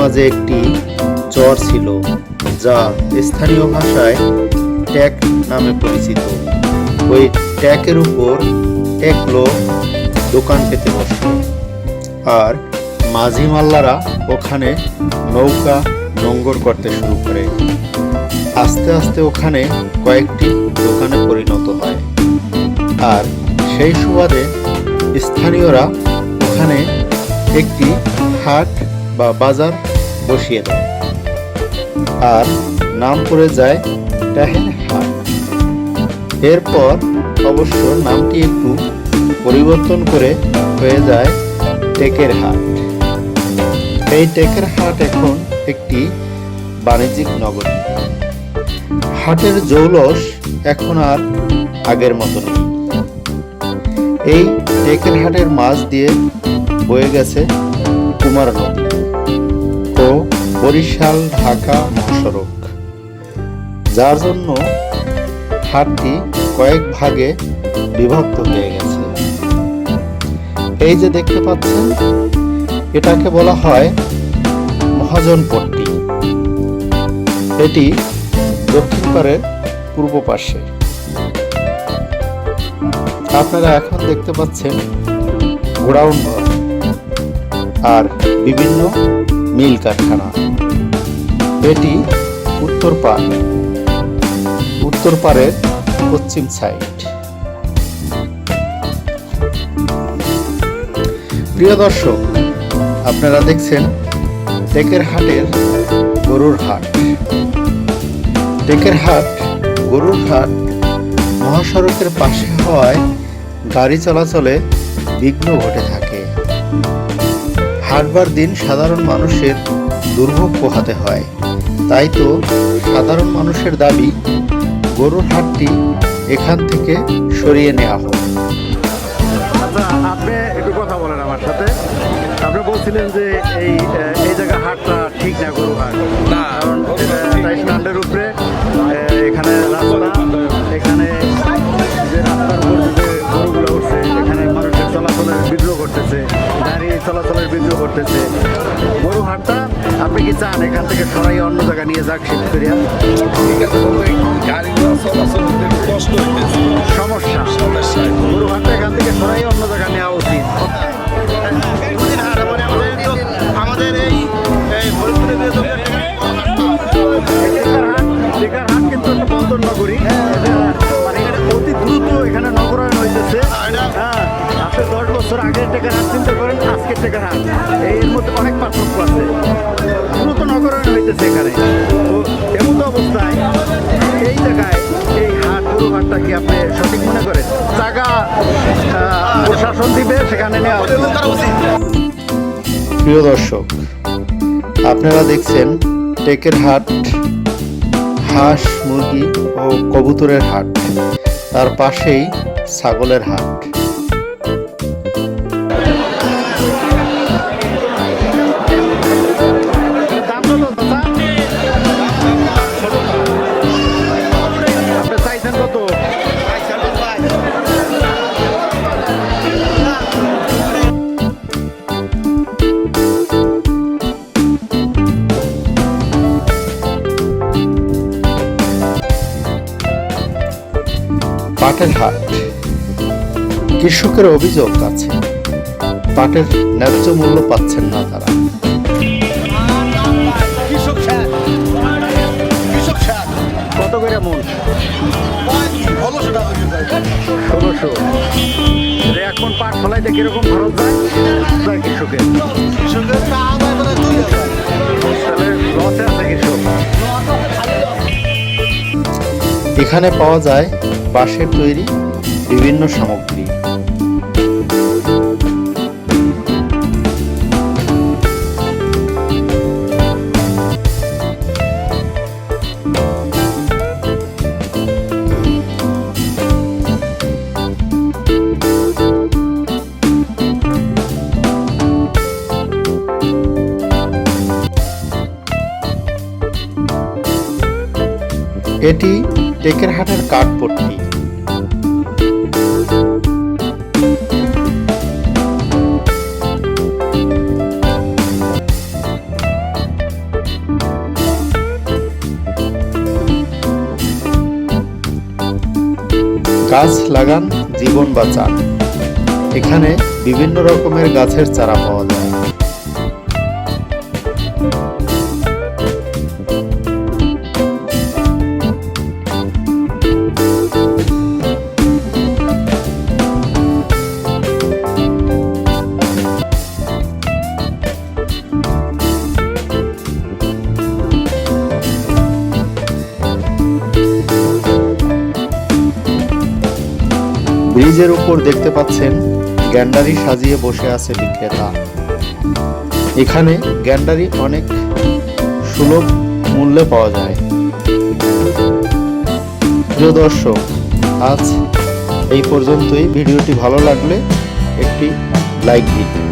মাঝে একটি চর ছিল, যা স্থানীয় ভাষায় ট্যাক নামে পরিচিত। ওই ট্যাকের উপর এক লোক দোকান পেতে বসে আর মাঝি মাল্লারা ওখানে নৌকা নোঙ্গর করতে শুরু করে। আস্তে আস্তে ওখানে কয়েকটি দোকানে পরিণত হয়। আর সেই সুবাদে স্থানীয়রা ওখানে একটি হাট বা বাজার বসিয়ে দেয় আর নাম পড়ে যায় টাহের হাট। এরপর অবশ্য নামটি একটু পরিবর্তন করে হয়ে যায় টেকের হাট। এই টেকের হাট এখন একটি বাণিজ্যিক নগরী। হাটের জৌলস এখন আর আগের মতো নেই। এই টেকের হাটের মাছ দিয়ে বয়ে গেছে কুমার নদী ও বরিশাল ঢাকা মহাসড়ক। যার জন্য হাটটি কয়েক ভাগে বিভক্ত হয়ে গেছে। এই যে দেখতে পাচ্ছেন, এটাকে বলা হয় মহাজনপট্টি এটি দক্ষিণ পাড়ের পূর্ব পাশে। আপনারা এখন দেখতে পাচ্ছেন গোডাউন ঘর আর বিভিন্ন মিল কারখানা। এটি উত্তর পাড়। উত্তর পাড়ের পশ্চিম সাইড প্রিয় দর্শক, আপনারা দেখছেন টেকের হাটের গরুর হাট। টেকের হাট, গরুর হাট মহাসড়কের পাশে হওয়ায় গাড়ি চলাচলে বিঘ্ন ঘটে থাকে। হাটবার দিন সাধারণ মানুষের দুর্ভোগ পোহাতে হয়। তাই তো সাধারণ মানুষের দাবি, গরুর হাটটি এখান থেকে সরিয়ে নেওয়া হোক। আচ্ছা আপনি একটু কথা বলেন আমার সাথে। আপনি বলছিলেন যে কষ্ট হইতেছে সমস্যা সমস্যা। গরু হাটটা এখান থেকে সরাই অন্য জায়গা নেওয়া উচিত। আমাদের এই এই ফরিদপুরে বিনোদনের হাট কিন্তু একটা বন্দর নগরী। মানে অতি দ্রুত এখানে নগরায়ণ হইতেছে। হ্যাঁ আপনি দশ বছর আগে টেকার হাট চিন্তা করেন আজকে টেকার হাট। এর মধ্যে সেখানে নেওয়া প্রিয় দর্শক, আপনারা দেখছেন টেকের হাট, হাঁস, মুরগি ও কবুতরের হাট, তার পাশেই ছাগলের হাট। পাটের হাট। কৃষকের অভিযোগ আছে পাটের ন্যায্য মূল্য পাচ্ছেন না তারা। কত করে মন ষোলোশো এখন পাট ফলাইতে কীরকম খরচ যায় যায়। কৃষকের এখানে পাওয়া যায় বাঁশের তৈরি বিভিন্ন সামগ্রী। এটি টেকের হাটের কাঠ কাঠপট্টি। গাছ লাগান জীবন বাঁচান। এখানে বিভিন্ন রকমের গাছের চারা পাওয়া যায়। ব্রিজের উপর দেখতে পাচ্ছেন গ্যান্ডারি সাজিয়ে বসে আছে বিক্রেতা। এখানে গ্যান্ডারি অনেক সুলভ মূল্যে পাওয়া যায়। প্রিয় দর্শক, আজ এই পর্যন্তই। ভিডিওটি ভালো লাগলে একটি লাইক দিন।